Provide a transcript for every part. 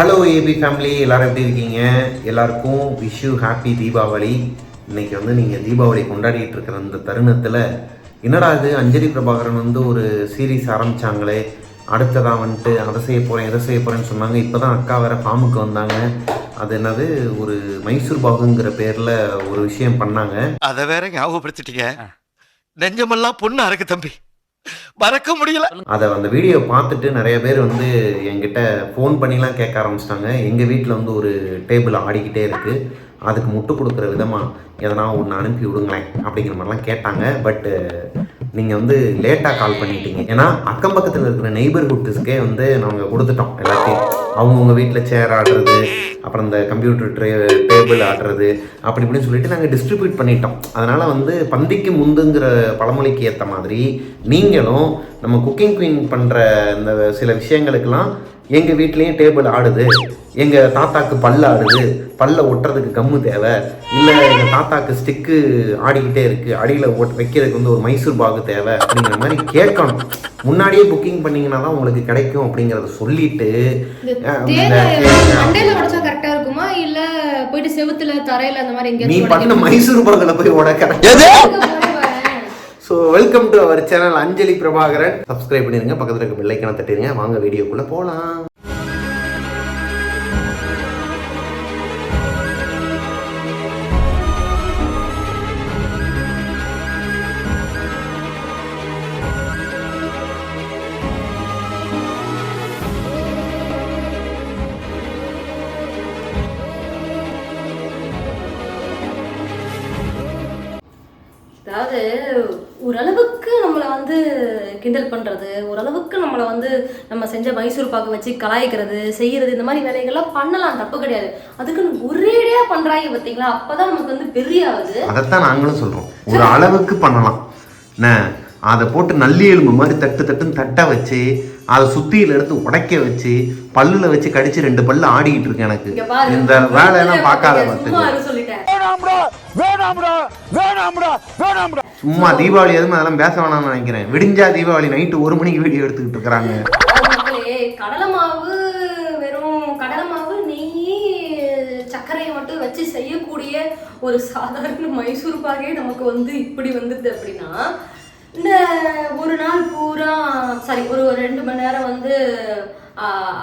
Hello AB family எல்லாரும் எப்படி இருக்கீங்க? எல்லாருக்கும் விஷ் யூ ஹாப்பி தீபாவளி. இன்னைக்கு வந்து நீங்கள் தீபாவளி கொண்டாடிட்டு இருக்கிற இந்த தருணத்தில் என்னடா இது? அஞ்சலி பிரபாகரன் வந்து ஒரு சீரீஸ் ஆரம்பிச்சாங்களே. அடுத்ததாக வந்துட்டு அதை செய்ய போகிறேன் இதை செய்ய போகிறேன்னு சொன்னாங்க. இப்போ தான் அக்கா வேறு ஃபார்முக்கு வந்தாங்க. அது என்னது? ஒரு மைசூர் பாகுங்கிற பேரில் ஒரு விஷயம் பண்ணாங்க. அதை வேற ஞாபகப்படுத்திட்டீங்க. நெஞ்சமெல்லாம் பொண்ணு அறக்கு தம்பி. மறக்க முடியல. அதை அந்த வீடியோ பார்த்துட்டு நிறைய பேர் வந்து என்கிட்ட ஃபோன் பண்ணிலாம் கேட்க ஆரம்பிச்சிட்டாங்க. எங்கள் வீட்டில் வந்து ஒரு டேபிள் ஆடிக்கிட்டே இருக்குது அதுக்கு முட்டு கொடுக்குற விதமாக எதனா ஒன்று அனுப்பி விடுங்களேன் அப்படிங்கிற மாதிரிலாம் கேட்டாங்க. பட்டு நீங்கள் வந்து லேட்டாக கால் பண்ணிட்டீங்க. ஏன்னா அக்கம் பக்கத்தில் இருக்கிற நெய்பர்ஹுட்ஸ்க்கே வந்து நாங்கள் கொடுத்துட்டோம் எல்லாத்தையும். அவங்கவுங்க வீட்டில் சேர் ஆடுறது அப்புறம் இந்த கம்ப்யூட்டர் ட்ரே டேபிள் ஆடுறது அப்படி இப்படின்னு சொல்லிட்டு நாங்கள் டிஸ்ட்ரிபியூட் பண்ணிட்டோம். அதனால் வந்து பந்திக்கு முந்துங்கிற பழமொழிக்கு ஏற்ற மாதிரி நீங்களும் நம்ம குக்கிங் குயின் பண்ணுற இந்த சில விஷயங்களுக்கெல்லாம் எங்கள் வீட்லேயும் டேபிள் ஆடுது. எங்கள் தாத்தாக்கு பல்ல ஆடுது. பல்ல ஒட்டுறதுக்கு கம்மு தேவை. இல்லை எங்கள் தாத்தாக்கு ஸ்டிக்கு ஆடிக்கிட்டே இருக்குது அடியில் ஒட் வைக்கிறதுக்கு வந்து ஒரு மைசூர் பாகு தேவை அப்படிங்கிற மாதிரி கேட்கணும். முன்னாடியே புக்கிங் பண்ணிங்கன்னா தான் உங்களுக்கு கிடைக்கும் அப்படிங்கிறத சொல்லிட்டு இருக்குமா? இல்ல போயிட்டு செவுத்துல தரையில அந்த மாதிரி நீ பண்ண மைசூர் பாகில் போய் உடக்கிற so welcome to our channel Anjali Prabhakaran. Subscribe பண்ணிருங்க. பக்கத்தில் இருக்க பெல்லைக்கனை தட்டிடுங்க வாங்க வீடியோக்குள்ளே போகலாம் கிண்டல் பண்றது ஓரளவுக்கு நம்மளை வந்து நம்ம செஞ்ச மைசூர் பாக்கு வச்சு கலாய்க்கிறது செய்யறது இந்த மாதிரி வேலைகள்லாம் பண்ணலாம். தப்பு கிடையாது. அதுக்கு ஒரேடியா பண்றாங்க பார்த்தீங்களா? அப்பதான் நமக்கு வந்து பெரிய ஆகுது. அதைத்தான் நாங்களும் சொல்கிறோம் ஒரு அளவுக்கு பண்ணலாம். என்ன? அதை போட்டு நல்லி எலும்பு மாதிரி தட்டு தட்டுன்னு தட்ட வச்சு அதை சுத்தியில எடுத்து உடைக்க வச்சு பல்லுல வச்சு கடிச்சு ரெண்டு பல்லு ஆடிக்கிட்டு இருக்கு எனக்கு. இந்த வேலையெல்லாம் பார்க்காத சும்மா தீபாவளி எதுவும் அதெல்லாம் பேச வேணாம்னு நினைக்கிறேன். விடிஞ்சா தீபாவளி நைட்டு ஒரு மணிக்கு வீடியோ எடுத்துக்கிட்டு இருக்கிறாங்க. மக்களே கடலை மாவு வெறும் கடலை மாவு நெய் சர்க்கரையை மட்டும் வச்சு செய்யக்கூடிய ஒரு சாதாரண மைசூர் பாகே நமக்கு வந்து இப்படி வந்துடுது அப்படின்னா இந்த ஒரு நாள் பூரா சாரி ஒரு ரெண்டு மணி நேரம் வந்து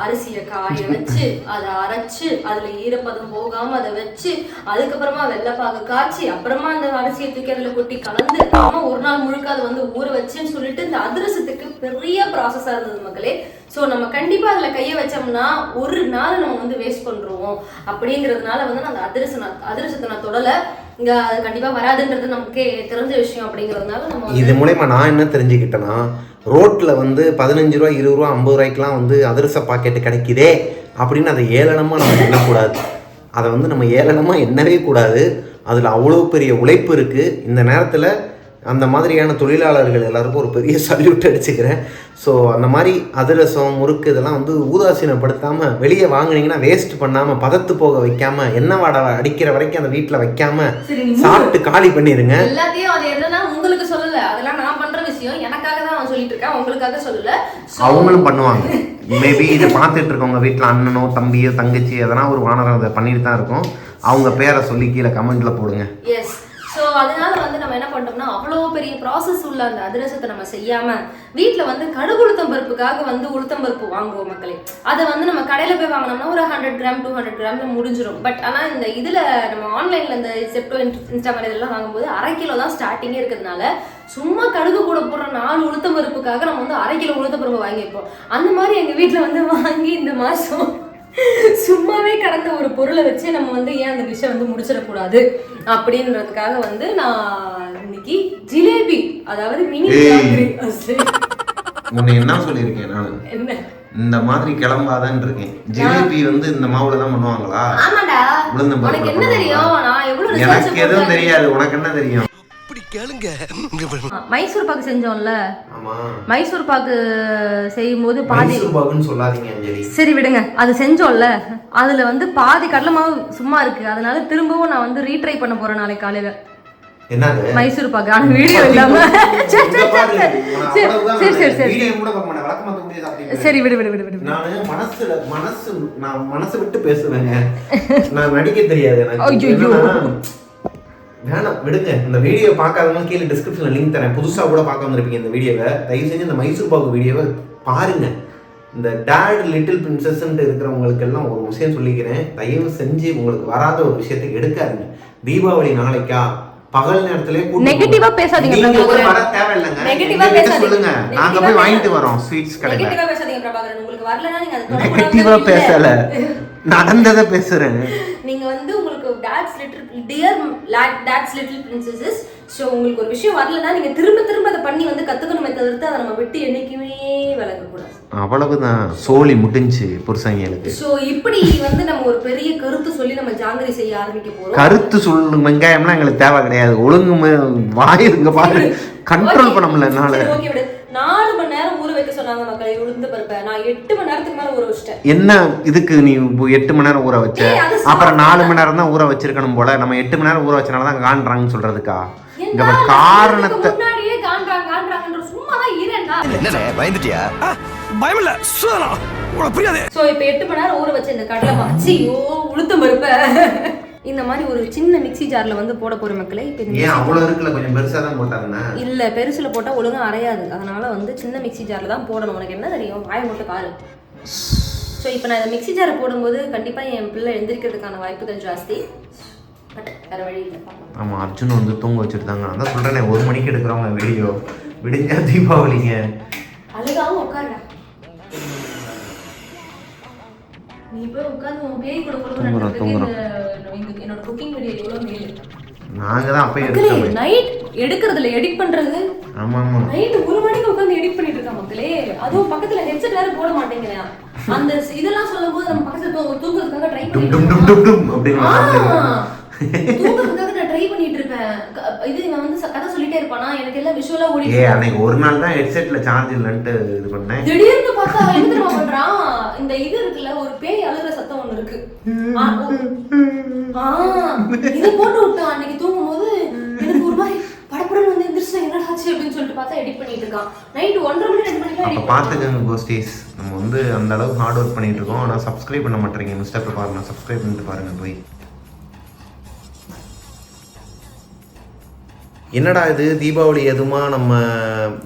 அரிசியை காய வச்சு அதை அரைச்சு அதுல ஈரப்பதம் போகாம அதை வச்சு அதுக்கப்புறமா வெள்ளைப்பாகு காய்ச்சி அப்புறமா அந்த அரிசியை தூக்கி அதில் கொட்டி கலந்து அப்புறமா ஒரு நாள் முழுக்க அதை வந்து ஊற வச்சுன்னு சொல்லிட்டு இந்த அதிரசத்துக்கு பெரிய ப்ராசஸா இருந்தது மக்களே. ஸோ நம்ம கண்டிப்பா அதுல கையை வச்சோம்னா ஒரு நாள் நம்ம வந்து வேஸ்ட் பண்றோம். அப்படிங்கிறதுனால வந்து நான் அந்த அதிரச அதிரசத்தை நான் தொடல. இங்க அது கண்டிப்பா வராதுன்றது நமக்கே தெரிஞ்ச விஷயம் அப்படிங்கிறதுனால நம்ம இது மூலயமா நான் என்ன தெரிஞ்சுக்கிட்டேன்னா ரோட்டில் வந்து பதினஞ்சு ரூபா இருபது ரூபா ஐம்பது ரூபாய்க்குலாம் வந்து அதிரச பாக்கெட்டு கிடைக்குதே அப்படின்னு அதை ஏளனமாக நம்ம எண்ணக்கூடாது. அதை வந்து நம்ம ஏளனமாக எண்ணவே கூடாது. அதில் அவ்வளோ பெரிய உழைப்பு இருக்குது இந்த நேரத்தில் அந்த மாதிரியான தொழிலாளர்கள் எல்லாருக்கும் ஒரு பெரிய சல்யூட் அடிச்சுக்கிறேன். ஸோ அந்த மாதிரி அதிரசம் முறுக்கு இதெல்லாம் வந்து ஊதாசீனப்படுத்தாமல் வெளியே வாங்குனீங்கன்னா வேஸ்ட் பண்ணாமல் பதத்து போக வைக்காமல் எண்ணெய் வாடை அடிக்கிற வரைக்கும் அந்த வீட்டில் வைக்காமல் சாப்பிட்டு காலி பண்ணிடுங்க எல்லாத்தையும் அது என்னன்னா உங்களுக்கு சொல்லல. அதெல்லாம் நான் பண்ற விஷயம். எனக்காக தான் அவன் சொல்லிட்டு இருக்கேன். உங்களுக்காக சொல்லல. அவங்களும் பண்ணுவாங்க. மேபி இதை பார்த்துட்டு இருக்கவங்க வீட்டில் அண்ணனோ தம்பியோ தங்கச்சி எதனா ஒரு வானரம் அதை பண்ணிட்டு தான் இருக்கும். அவங்க பேரை சொல்லி கீழே கமெண்ட்ல போடுங்க. எஸ் ஸோ அதனால வந்து என்ன பண்ணிட்டோம்னா அவ்வளோ பெரிய ப்ராசஸ் உள்ள அந்த அதிரசத்தை நம்ம செய்யாம வீட்டில் வந்து கடுகு உளுத்தம் பருப்புக்காக வந்து உளுத்தம் பருப்பு வாங்குவோம் மக்களே. அதை வந்து நம்ம கடையில் போய் வாங்கினோம்னா ஒரு hundred gram two hundred gram முடிஞ்சிடும் பட் ஆனால் இந்த இதில் நம்ம ஆன்லைனில் இந்த செப்டோ இன்ஸ்டாகிராம் இதெல்லாம் வாங்கும்போது அரை கிலோ தான் ஸ்டார்டிங்கே இருக்கிறதுனால சும்மா கடுகு கூட போடுற நாலு உளுத்தம் பருப்புக்காக நம்ம வந்து அரை கிலோ உளுத்தம் பருப்பு வாங்கியிருப்போம். அந்த மாதிரி எங்கள் வீட்டில் வந்து வாங்கி இந்த மாதம் சும்மாவே கடந்த ஒரு பொருளை வச்சு நம்ம வந்து ஏன் அந்த டிஷ்ஷை வந்து முடிச்சிடக்கூடாது? அப்படின்றதுக்காக வந்து நான் இன்னைக்கு ஜிலேபி அதாவது மினி முன்ன என்ன சொல்லியிருக்கேன் நான்? என்ன? இந்த மாதிரி கிளம்பாதான் இருக்கேன். ஜிலேபி வந்து இந்த மாவுல தான் பண்ணுவாங்களா? எவ்வளவு எனக்கு எதுவும். தெரியாது. உனக்கு என்ன தெரியும்? கேளுங்க. மைசூர் பாக்கு செஞ்சோம்ல? ஆமா. மைசூர் பாக்கு செய்யும் போது பாதி சரி விடுங்க. அது செஞ்சோம்ல? அதுல வந்து பாதி கடலை மாவு சும்மா இருக்கு. அதனால திரும்பவும் நான் வந்து ரீட்ரை பண்ண போறேன் நாளைக்கு காலையில. மைசூர் பாக்கு. ஆனா வீடியோ இல்லாம சரி, சரி, சரி, சரி, விடு விடு விடு விடு நானு மனசுல மனசு நான் மனசு விட்டு பேசுவேங்க. நான் நடிக்க தெரியாது எனக்கு. வேணாம் விடுங்க. இந்த வீடியோ பார்க்காதவங்க கீழே டிஸ்கிரிப்ஷன்ல லிங்க் தரேன். புதுசா கூட பார்க்க வந்திருப்பீங்க இந்த வீடியோவை தயவு செஞ்சு இந்த மைசூர் பாக்கு வீடியோவை பாருங்க. இந்த டேட் லிட்டில் பிரின்சஸ்ன்ட்டு இருக்கிறவங்களுக்கு எல்லாம் ஒரு விஷயம் சொல்லிக்கிறேன். தயவு செஞ்சு உங்களுக்கு வராத ஒரு விஷயத்தை எடுக்காதுங்க. தீபாவளி நாளைக்கா பகல் நேரத்திலே நெகட்டிவா பேசாதீங்க. வர தேவையில்லைங்க. நெகட்டிவா. சொல்லுங்க. நாங்க போய் வாங்கிட்டு. வரோம் ஸ்வீட்ஸ் கடையில. நெகட்டிவா பேசாதீங்க பிரபாகரன். உங்களுக்கு வரலனா நீங்க அதை நெகட்டிவா பேசல. நடந்ததை பேசுறேன். நீங்க வந்து dots little dear dots little princesses so உங்களுக்கு ஒரு விஷயம் வரலன்னா நீங்க திரும்ப திரும்ப அதை பண்ணி வந்து கத்துக்கணுமே தவிர்த்து அதை நம்ம விட்டு என்னைக்குமே விலகக்கூடாது. அவ்வளவுதான். சோலி முடிஞ்சு புருஷங்களுக்கு ஸோ இப்படி வந்து நம்ம ஒரு பெரிய கருத்து சொல்லி நம்ம ஜாங்கிரி செய்ய ஆரம்பிக்க போறோம். கருத்து சொல்லு வெங்காயம்லாம் எங்களுக்கு தேவை கிடையாது. ஒழுங்கு வாயிருங்க பாரு. கண்ட்ரோல் பண்ண முடியல என்னால. நாலு மணி நேரம் ஊற வைக்க சொன்னாங்க மக்களை உளுந்து பருப்பை. நான் எட்டு மணி நேரத்துக்கு மேல ஊற வச்சிட்டேன். என்ன இதுக்கு நீ எட்டு மணி நேரம் ஊற வச்ச? அப்புறம் நாலு மணி நேரம் தான் ஊற வச்சிருக்கணும் போல. நம்ம எட்டு மணி நேரம் ஊற வச்சனால தான் காண்றாங்கன்னு சொல்றதுக்கா? நான் காரணத்தை முன்னாடியே காண்றாங்க காண்றாங்கன்ற சும்மா தான் இரண்டா என்ன பயந்துட்டியா பயமில்ல. உனக்கு புரியாது. ஸோ இப்போ எட்டு மணி நேரம் ஊற வச்ச இந்த கடலை மாச்சி ஓ உளுத்தம் பருப்பை. இந்த மாதிரி ஒரு சின்ன மிக்ஸி ஜார்ல வந்து போட போற மக்களே இப்போ அவ்வளவு இருக்குல்ல? கொஞ்சம் தான் இல்ல பெருசுல போட்டா ஒழுங்கா அரையாது. அதனால வந்து சின்ன மிக்ஸி ஜார்ல தான் போடணும். உனக்கு என்ன தெரியும்? வாய மட்டும் பாரு ஸோ இப்போ நான் இந்த மிக்ஸி ஜாரை போடும்போது கண்டிப்பா என் பிள்ளை எந்திரிக்கிறதுக்கான வாய்ப்புகள் ஜாஸ்தி. பட் வேற வழி இல்லை. அர்ஜுன் வந்து தூங்க வச்சிருந்தாங்க. நான் தான் சொல்றேனே ஒரு மணிக்கு எடுக்கிறவங்க வீடியோ. விடிஞ்சா தீபாவளிங்க. அழுகாம உட்காருடா. தூங்குறோம், தூங்குறோம். நாங்க தான் அப்பயே எடுத்தோம். நைட் எடுக்கிறதுல எடிட் பண்றது. ஆமா ஆமா நைட் ஒரு மணிக்கு உட்காந்து எடிட் பண்ணிட்டு இருக்கா மக்களே. அதுவும் பக்கத்துல ஹெட்செட் வேற போட மாட்டேங்கிறேன். அந்த இதெல்லாம் சொல்லும்போது நம்ம பக்கத்துல தூங்க தூங்குறதுக்காக ட்ரை டும் டும் டும் டும் ட்ரை பண்ணிட்டு இருப்பேன் இது இவன் வந்து கதை சொல்லிட்டே இருப்பானா? எனக்கு எல்லாம் விஷுவலா ஓடி ஏ அன்னைக்கு ஒரு நாள் தான் ஹெட்செட்ல சார்ஜ் இல்லைன்ட்டு இது பண்ணேன். திடீர்னு பார்த்தா அவன் என்ன தெரியுமா பண்றான்? இந்த இது இருக்குல்ல ஒரு பேய் அழுகிற சத்தம் ஒண்ணு இருக்கு. இது போட்டு விட்டான். அன்னைக்கு தூங்கும்போது எனக்கு ஒரு மாதிரி படப்படம் வந்து எந்திரிச்சு என்னடா ஆச்சு அப்படின்னு சொல்லிட்டு பார்த்தா எடிட் பண்ணிட்டு இருக்கான். நைட் ஒன்றரை மணி ரெண்டு மணிக்கு அப்போ பார்த்துக்கோங்க கோஸ்டீஸ் நம்ம வந்து அந்த அளவுக்கு ஹார்ட் ஒர்க் பண்ணிட்டு இருக்கோம். ஆனால் சப்ஸ்கிரைப் பண்ண மாட்டேறீங்க. மிஸ்டர் பாருங்க சப்ஸ்கிரைப் பண்ணிட்டு பாருங்க போய். என்னடா இது? தீபாவளி எதுமா? நம்ம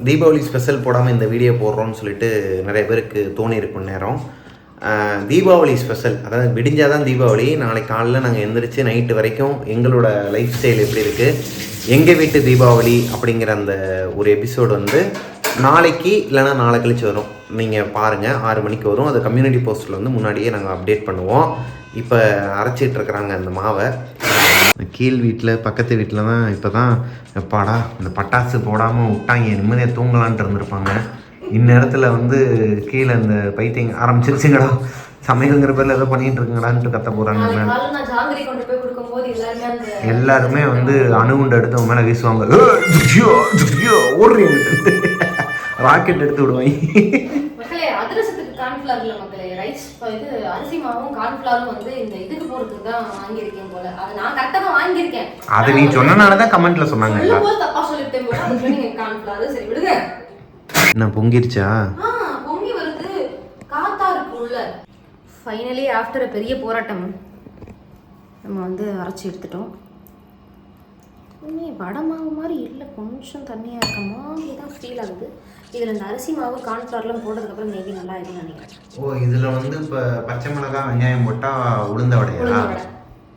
தீபாவளி ஸ்பெஷல் போடாமல் இந்த வீடியோ போடுறோம்னு சொல்லிட்டு நிறைய பேருக்கு தோணியிருக்கும் நேரம் தீபாவளி ஸ்பெஷல் அதாவது விடிஞ்சால் தான் தீபாவளி. நாளைக்கு காலையில் நாங்கள் எந்திரிச்சு நைட்டு வரைக்கும் எங்களோட லைஃப் ஸ்டைல் எப்படி இருக்குது எங்கள் வீட்டு தீபாவளி அப்படிங்கிற அந்த ஒரு எபிசோடு வந்து நாளைக்கு இல்லைன்னா நாளை கழிச்சு வரும். நீங்கள் பாருங்கள் ஆறு மணிக்கு வரும். அது கம்யூனிட்டி போஸ்ட்டில் வந்து முன்னாடியே நாங்கள் அப்டேட் பண்ணுவோம். இப்போ அரைச்சிட்டு இருக்கிறாங்க அந்த மாவை. கீழ் வீட்டில் பக்கத்து வீட்டில் தான் இப்போ தான் எப்பாடா இந்த பட்டாசு போடாமல் விட்டாங்க. நிம்மதியாக தூங்கலான்ட்டு இருந்திருப்பாங்க. இந்நேரத்தில் வந்து கீழே இந்த பைத்தியம் ஆரம்பிச்சிருச்சுங்கடா. சமையலுங்கிற பேரில் ஏதோ பண்ணிட்டு இருக்குங்கடான்ட்டு கத்த போகிறாங்க நாளைக்கு மேலே காலைல நான் ஜாங்கிரி கொண்டு போய் கொடுக்கும்போது எல்லாருமே அந்த எல்லாருமே வந்து அணுகுண்டு எடுத்து மேலே வீசுவாங்க. "ஏய், ஜுஜியோ, ஜுஜியோ, ஓடுறீங்கன்ட்டு ராக்கெட் எடுத்து விடுவாங்க. மக்களே அதிரசத்துக்கு கார்ன்ஃபிளவர் இல்ல மக்களே. ரைஸ் இது அரிசி மாவும் கார்ன்ஃபிளவரும் வந்து இந்த இதுக்கு போறதுக்கு தான் வாங்கியிருக்கேன் போல. அது நான் கரெக்டாக தான் வாங்கியிருக்கேன். அது நீ சொன்னனால தான் கமெண்ட்ல சொன்னாங்க சொல்லும்போது தப்பா சொல்லிட்டேன் போல. அதுக்கு நீங்க கார்ன்ஃபிளவர் சரி விடுங்க. என்ன பொங்கிருச்சா? பொங்கி வருது. காத்தா இருக்கு உள்ள. ஃபைனலி ஆஃப்டர் பெரிய போராட்டம் நம்ம வந்து அரைச்சி எடுத்துட்டோம். உண்மையே வடை மாவு மாதிரி இல்லை. கொஞ்சம் தண்ணியாக இருக்க மாதிரி தான் ஃபீல் ஆகுது. இதில் இந்த அரிசி மாவு கார்ன்ஃப்ளவர்லாம் போட்டதுக்கப்புறம் மேபி நல்லா இருக்குன்னு நினைக்கிறேன். ஓ இதுல வந்து இப்ப பச்சை மிளகாய் வெங்காயம் போட்டா உளுந்த வடையா.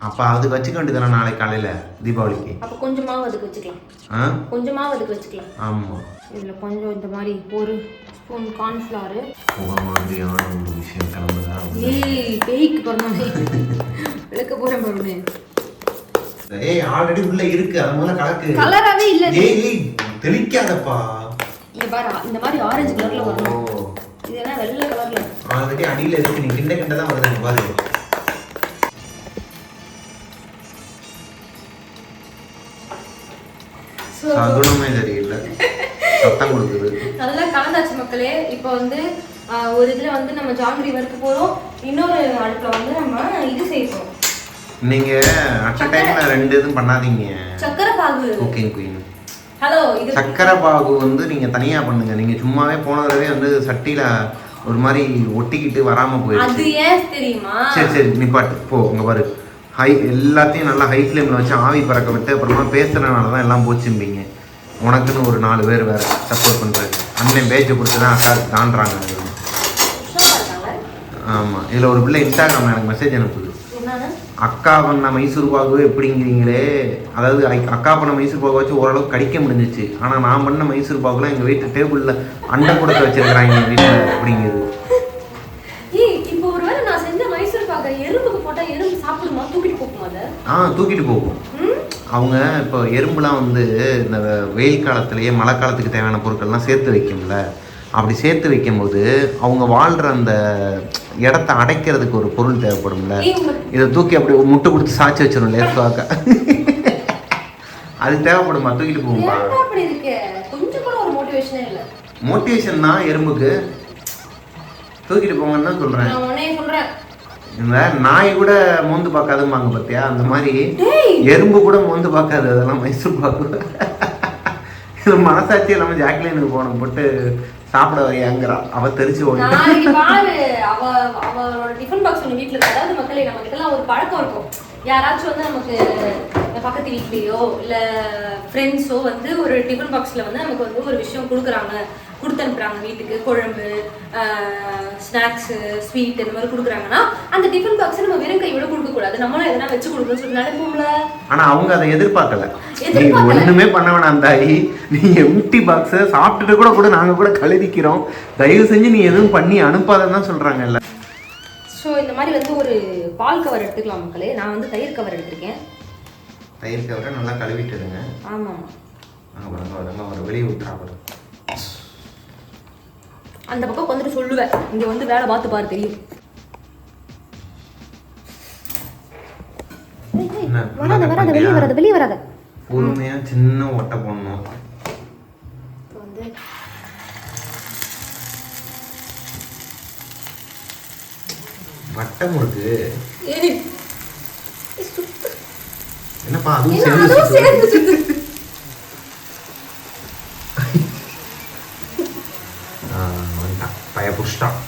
அப்ப அது வச்சுக்க வேண்டியதானே நாளைக்கு காலையில தீபாவளிக்கு? அப்போ கொஞ்சம் மாவு அதுக்கு வச்சுக்கலாம். ஆ? கொஞ்சம் மாவு அதுக்கு வச்சுக்கலாம். ஆமா. இதில் கொஞ்சம் இந்த மாதிரி ஒரு ஸ்பூன் கார்ன்ஃப்ளவரு. மாதிரியான ஒரு விஷயம் கிளம்புதா? ஏய் பேய்க்கு பிறந்தானே விளக்க போகிறேன் பாருங்க. ஏய் ஆல்ரெடி உள்ள இருக்கு. அது முதல்ல கலக்கு. கலராகவே இல்லை ஏய் தெளிக்காதப்பா. பாரு இந்த மாதிரி ஆரஞ்சு கலர்ல வரணும் இது என்ன வெள்ளை கலர்ல ஆல்ரெடி அடியில இருக்கு. நீ கிண்ட கிண்ட தான் வருது பாரு. சகுனமே தெரியல. சத்தம் கொடுக்குது. நல்லா கலந்தாச்சு மக்களே. இப்போ வந்து ஒரு இதுல வந்து நம்ம ஜாங்கிரி வறுக்க போறோம். இன்னொரு அடுப்புல வந்து நம்ம இது செய்ய போறோம். நீங்க அட் டைம்ல ரெண்டு இதுவும் பண்ணாதீங்க. சக்கரை பாகு. குக்கிங் குயின் ஹலோ இது சக்கரை பாகு வந்து நீங்க தனியா பண்ணுங்க. நீங்க சும்மாவே போன தடவை வந்து சட்டியில ஒரு மாதிரி ஒட்டிக்கிட்டு வராம அது போயிடுச்சு ஏன் தெரியுமா? சரி சரி நிப்பாட்டு போ உங்க பாரு. ஹை எல்லாத்தையும் நல்லா ஹை ஃப்ளேமில் வச்சு ஆவி பறக்க விட்டு அப்புறமா பேசுறதுனால தான் எல்லாம் போச்சும்பீங்க உனக்குன்னு ஒரு நாலு பேர் வேற சப்போர்ட் பண்றது அண்ணன் பேச்சை கொடுத்து தான் அக்கா அது இருக்காங்க? ஆமாம் இதில் ஒரு பிள்ளை இன்ஸ்டாகிராமில் எனக்கு மெசேஜ் அனுப்புது. அக்கா பண்ண மைசூர் பாகு எப்படிங்கிறீங்களே? அதாவது அக்கா பண்ண மைசூர் பாகு வச்சு ஓரளவுக்கு கடிக்க முடிஞ்சிச்சு. ஆனால் நான் பண்ண மைசூர் பாகுலாம் எங்கள் வீட்டு டேபிளில் அண்டை கொடுத்து வச்சிருக்கிறாங்க எங்கள் வீட்டில் அப்படிங்கிறது. ஆ தூக்கிட்டு போகும்? அவங்க இப்போ எறும்புலாம் வந்து இந்த வெயில் காலத்திலேயே மழை காலத்துக்கு தேவையான பொருட்கள்லாம் சேர்த்து வைக்கும்ல. அப்படி சேர்த்து வைக்கும்போது அவங்க வாழ்கிற அந்த இடத்த அடைக்கிறதுக்கு ஒரு பொருள் தேவைப்படும்ல. இதை தூக்கி அப்படி முட்டை கொடுத்து சாய்ச்சி வச்சிடும் லேசாக்க அது தேவைப்படுமா? தூக்கிட்டு போகும்பா மோட்டிவேஷனே தான் எறும்புக்கு. தூக்கிட்டு போங்கன்னு தான் சொல்கிறேன் சொல்றேன். இந்த நாய் கூட மோந்து பார்க்காதும்பாங்க பார்த்தியா அந்த மாதிரி எறும்பு கூட மோந்து பார்க்காது. அதெல்லாம் மைசூர் பாக்கு. இது மனசாட்சி இல்லாமல் ஜாக்லினுக்கு போன போட்டு சாப்பிட வரையாங்கிறா அவ தெரிஞ்சு ஒண்ணு பாரு அவ அவளோட டிஃபன் பாக்ஸ் ஒன்று வீட்டில் அதாவது மக்களே நமக்கு கிட்டலாம் ஒரு பழக்கம் இருக்கும். யாராச்சும் வந்து நமக்கு பக்கத்து வீட்லேயோ இல்லை ஃப்ரெண்ட்ஸோ வந்து ஒரு டிஃபன் பாக்ஸில் வந்து நமக்கு வந்து ஒரு விஷயம் கொடுக்குறாங்க. கொடுத்து அனுப்புறாங்க வீட்டுக்கு. குழம்பு ஸ்நாக்ஸு ஸ்வீட் இந்த மாதிரி கொடுக்குறாங்கன்னா அந்த டிஃபன் பாக்ஸை நம்ம வெறும் கையோட கொடுக்கக்கூடாது நம்மளும் எதனா வச்சு கொடுக்கணும்னு சொல்லி நினைப்போம்ல ஆனா அவங்க அதை எதிர்பார்க்கல. நீ. ஒண்ணுமே பண்ண வேணாம் தாயி. நீ எம்டி பாக்ஸை சாப்பிட்டுட்டு கூட கூட நாங்க கூட கழுதிக்கிறோம் தயவு செஞ்சு நீ எதுவும் பண்ணி அனுப்பாதன்னு தான் சொல்றாங்கல்ல. ஸோ இந்த மாதிரி வந்து ஒரு பால் கவர் எடுத்துக்கலாம் மக்களே. நான் வந்து தயிர் கவர் எடுத்திருக்கேன். தயிர் கவரை நல்லா கழுவிட்டுருங்க ஆமாம் அங்கே பாருங்க வருங்க ஒரு வெளியே விட்டுறாங்க அந்த பக்கம் வந்துட்டு சொல்லுவேன். இங்க வந்து வேலை பார்த்து பாரு தெரியும். வராத வராத வெளியே? வராத வெளியே வராத. பொறுமையா சின்ன ஒட்டை போடணும். வந்து வட்டம் இருக்கு. என்னப்பா அதுவும் சேர்ந்து சுத்து. வந்துட்டான் பய புஷ்டான்.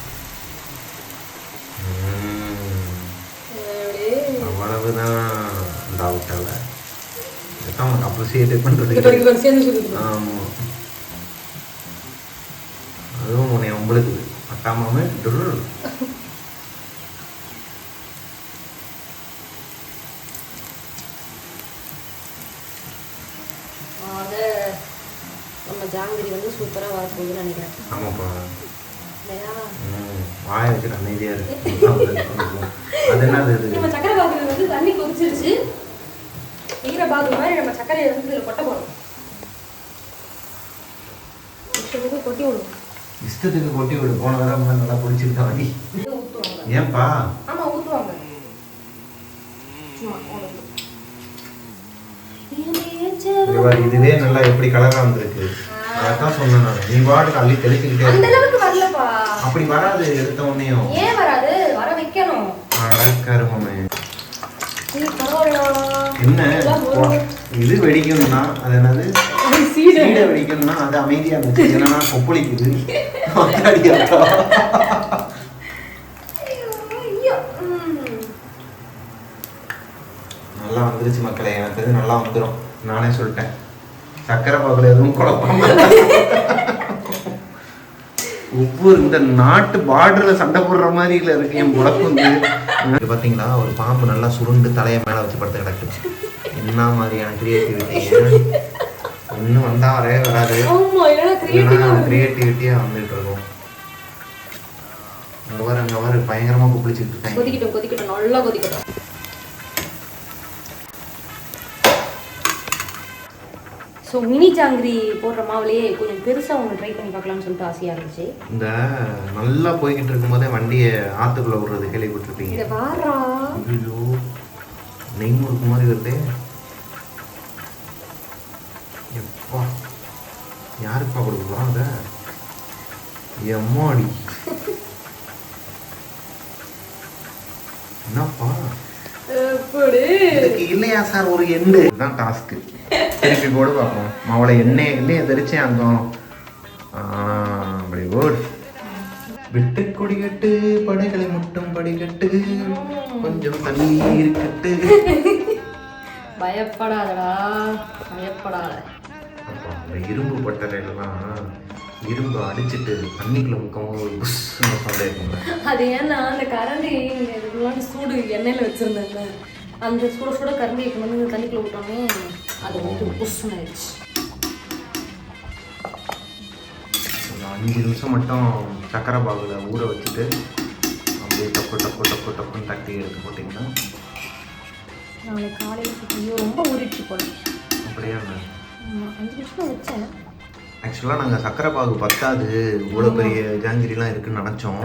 அவ்வளவுதான். டவுட்டால இதான் அப்ரிசியேட் பண்றது. ஆமா. அதுவும் உன்னை உங்களுக்கு அட்டாமாம டுர் ஆக, நம்ம ஜாங்கிரி வந்து நினைக்கிறேன். ஆமாப்பா. வாயை வச்சுட்டு அமைதியா இருக்கு நம்ம சக்கரை பாகு வந்து தண்ணி கொதிச்சிருச்சு. ஈர பாகு மாதிரி நம்ம சக்கரையை வந்து இதில் கொட்ட போறோம்? இஷ்டத்துக்கு கொட்டி விடுவோம். இஷ்டத்துக்கு கொட்டி விடு. போன தடவை நல்லா பிடிச்சிருக்கா ஊற்றுவாங்க ஏன்பா? ஆமா ஊற்றுவாங்க சும்மா இதுவே நல்லா எப்படி கலரா வந்திருக்கு. அதான் சொன்னேன் நான். நீ பாட்டுக்கு அள்ளி தெளிச்சுக்கிட்டே அந்த. அளவுக்கு வரலப்பா. அப்படி வராது எடுத்த உடனேயும் ஏன் வராது? வர வைக்கணும். கருமமே சரி, பரவாயில்ல. என்ன? இது வெடிக்கணும்னா அது என்னது? சீடை. வெடிக்கணும்னா அது அமைதியா இருந்துச்சு. என்னன்னா கொப்பளிக்குது. நல்லா வந்துருச்சு மக்களே. எனக்கு நல்லா வந்துடும் நானே சொல்லிட்டேன். சக்கரை பாகுல எதுவும் குழப்பம் உப்பு இந்த நாட்டு பார்டர்ல சண்டை போடுற மாதிரி இல்ல இருக்கு என் இது பாத்தீங்களா? ஒரு பாம்பு நல்லா சுருண்டு தலையை மேல வச்சு படுத்து கிடக்கு. என்ன மாதிரியான கிரியேட்டிவிட்டி ஒன்றும் வந்தா வரவே வராது. கிரியேட்டிவிட்டியா வந்துட்டு இருக்கும். அங்க வர அங்க வர பயங்கரமா குப்பிளிச்சுட்டு இருக்காங்க. கொதிக்கட்டும் கொதிக்கட்டும் நல்லா கொதிக்கட்டும். ஸோ மினி ஜாங்கிரி போடுற மாவுலயே கொஞ்சம் பெருசாக ஒன்று ட்ரை பண்ணி பார்க்கலாம்னு சொல்லிட்டு ஆசையாக இருந்துச்சு. இந்த நல்லா போய்கிட்டு இருக்கும்போதே வண்டியை ஆத்துக்குள்ள விடுறது கேள்விப்பட்டிருப்பீங்க. இதை வாரா ஐயோ நெய் முறுக்கு மாதிரி வருதே. எப்பா யாருப்பா கொடுக்கலாம் அத? எம்மாடி. என்னப்பா? இல்லையா சார் ஒரு எண்டு? இதுதான் டாஸ்க்கு திருப்பி போடு பார்ப்போம். அவளை எண்ணெய் எண்ணெயை தெரிச்சேன் அங்கம் அப்படி ஓடு விட்டு கொடிகட்டு படைகளை முட்டும் படிக்கட்டு கொஞ்சம் தண்ணி இருக்கட்டு. பயப்படாதடா பயப்படாத. இரும்பு பட்டறையெல்லாம் இரும்பு அடிச்சிட்டு தண்ணிக்குள்ள முக்கம் ஒரு புஷ் சவுண்டே இருக்கும்ல. அது ஏன்னா அந்த கரண்டி சூடு எண்ணெயில வச்சிருந்தேன்ல. அந்த சுட சுட கரண்டி வந்து தண்ணிக்குள்ள விட்டோன்னே அது வந்து புஷ்ஷன் ஆயிடுச்சு அஞ்சு நிமிஷம் மட்டும் சக்கரை பாகுல ஊற வச்சுட்டு அப்படியே டப்பு டப்பு டப்பு டப்புன்னு தட்டி எடுத்து போட்டிங்கன்னா நாளைக்கு காலையில் ஐயோ ரொம்ப ஊறிடுச்சு போல. அப்படியே? அஞ்சு நிமிஷம் வச்சேன். ஆக்சுவலாக நாங்கள் சக்கரை பாகு பத்தாது. இவ்வளோ பெரிய ஜாங்கிரிலாம் இருக்குன்னு நினச்சோம்.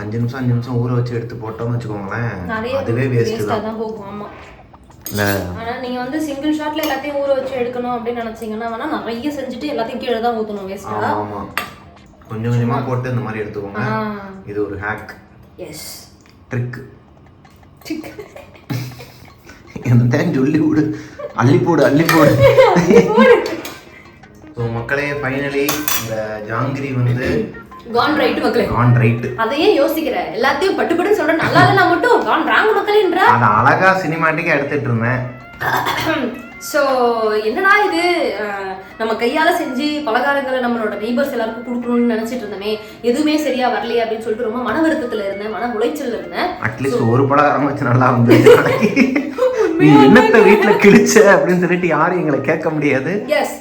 அஞ்சு நிமிஷம் அஞ்சு நிமிஷம் ஊற வச்சு எடுத்து போட்டோம்னு வச்சுக்கோங்களேன். அதுவே வேஸ்ட்டு தான் போகும் ஆமா. ஆனா நீங்க வந்து சிங்கிள் ஷாட்ல எல்லாத்தையும் ஊற வச்சு எடுக்கணும் அப்படின்னு நினைச்சீங்கன்னா வேணா நிறைய செஞ்சுட்டு எல்லாத்தையும் கீழே தான் ஊற்றணும் வேஸ்டா ஆமாம். கொஞ்சம் கொஞ்சமாக போட்டு இந்த மாதிரி எடுத்துக்கோங்க. இது ஒரு ஹேக் எஸ் ட்ரிக் என்னத்தான் சொல்லி விடு. அள்ளி போடு அள்ளி போடு. ஸோ மக்களே ஃபைனலி இந்த ஜாங்கிரி வந்து கான் ரைட் மக்களே. ஆன் ரைட்டு அதையே யோசிக்கிற. எல்லாத்தையும் பட்டு பட்டு சொல்ற நல்லா இல்லைனா மட்டும் கான் ராங் மக்களேன்ற அதை அழகா சினிமாட்டிக்காக எடுத்துட்டு இருந்தேன். ஸோ என்னடா இது? நம்ம கையால செஞ்சு பலகாரங்களை நம்மளோட நெய்பர்ஸ் எல்லாருக்கும் கொடுக்கணும்னு நினைச்சிட்டு இருந்தோமே. எதுவுமே சரியா வரலையே அப்படின்னு சொல்லிட்டு ரொம்ப மன வருத்தத்துல இருந்தேன் மன உளைச்சல்ல இருந்தேன். அட்லீஸ்ட் ஒரு பலகாரம் வச்சு நல்லா வந்து நீ என்னத்த வீட்டில் கிழிச்ச அப்படின்னு சொல்லிட்டு யாரும் எங்களை கேட்க முடியாது.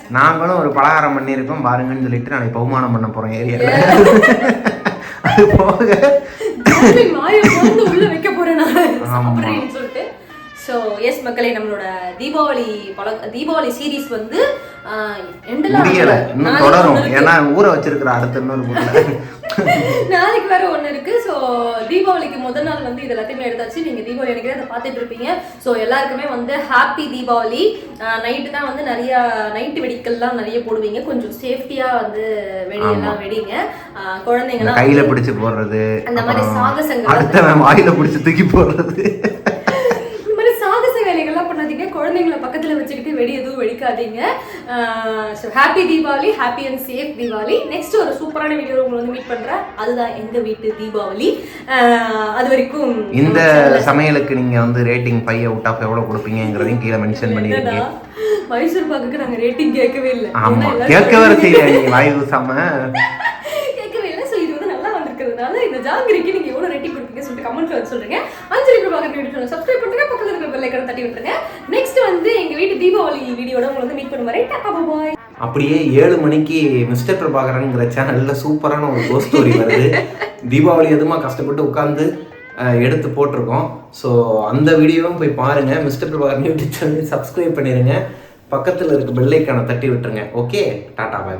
நாங்களும் ஒரு பலகாரம் பண்ணியிருக்கோம் பாருங்கன்னு சொல்லிட்டு நாளைக்கு பகுமானம் பண்ண போறோம் ஏரியாவில் அது போக உள்ள வைக்க போறேன் ஸோ எஸ் மக்களே நம்மளோட தீபாவளி பல தீபாவளி சீரிஸ் வந்து முடியல. இன்னும் தொடரும். ஏன்னா ஊற வச்சிருக்கிற அடுத்த இன்னொரு நாளைக்கு வேற ஒன்று இருக்கு. ஸோ தீபாவளிக்கு முதல் நாள் வந்து இது எல்லாத்தையுமே எடுத்தாச்சு. நீங்க தீபாவளி அன்னைக்கு அதை பார்த்துட்டு இருப்பீங்க. ஸோ எல்லாருக்குமே வந்து ஹாப்பி தீபாவளி. நைட்டு தான் வந்து நிறைய நைட்டு வெடிக்கல்லாம் நிறைய போடுவீங்க. கொஞ்சம் சேஃப்டியா வந்து வெடியெல்லாம் வெடிங்க. குழந்தைங்கலாம் கையில பிடிச்சு போடுறது அந்த மாதிரி சாகசங்கள் அடுத்தவன் வாயில பிடிச்சு தூக்கி போடுறது இந்த மாதிரி சாகச வேலைகள்லாம் பண்ணாதீங்க குழந்தைங்கள பக்கத்துல வச்சுக்கிட்டு வெடி எதுவும் வெடிக்காதீங்க. So happy Deepavali happy and safe Deepavali. Next ஒரு சூப்பரான வீடியோ உங்களை வந்து மீட் பண்றேன். அதுதான் எங்க வீட்டு தீபாவளி. அது வரைக்கும் இந்த சமையலுக்கு நீங்க வந்து ரேட்டிங் ஃபைவ் அவுட் ஆஃப் எவ்வளவு கொடுப்பீங்கங்கிறதையும் கீழே மென்ஷன் பண்ணிருக்கீங்க. என்னடா, மைசூர் பாக்குக்கு நாங்க ரேட்டிங் கேட்கவே இல்லை. ஆமா ஏன்னா எல்லாரும் கேட்க வர செய்ய நீங்க வாய் ஊசாம கேட்கவே இல்லை. ஸோ இது வந்து நல்லா வந்திருக்கிறதுனால இந்த ஜாங்கிரிக்கு நீங்க எவ்வளவு ரேட்டிங் கொடுப்பீங்க கமெண்ட்ல வந்து சொல்றீங்க. அஞ்சலி பிரபாகர் வீடியோ சப்ஸ்கிரைப் பண்ணுங்க. பக்கத்துல இருக்கிற பெல் ஐக்கனை தட்டி விட்டுருங்க. நெக்ஸ்ட் வந்து எங்க வீட்டு தீபாவளி வீடியோட உங்களை வந்து மீட் பண்ணுவாரு டாடா பாய் அப்படியே ஏழு மணிக்கு மிஸ்டர் பிரபாகரன்ங்கிற சேனல்ல சூப்பரான ஒரு கோ ஸ்டோரி வருது. தீபாவளி எதுமா கஷ்டப்பட்டு உட்காந்து எடுத்து போட்டிருக்கோம். ஸோ அந்த வீடியோவும் போய் பாருங்க. Mister Prabhakaran YouTube channel subscribe பண்ணிடுங்க பக்கத்தில் இருக்க பெல்லைக்கான தட்டி விட்டுருங்க. ஓகே டாடா பாய்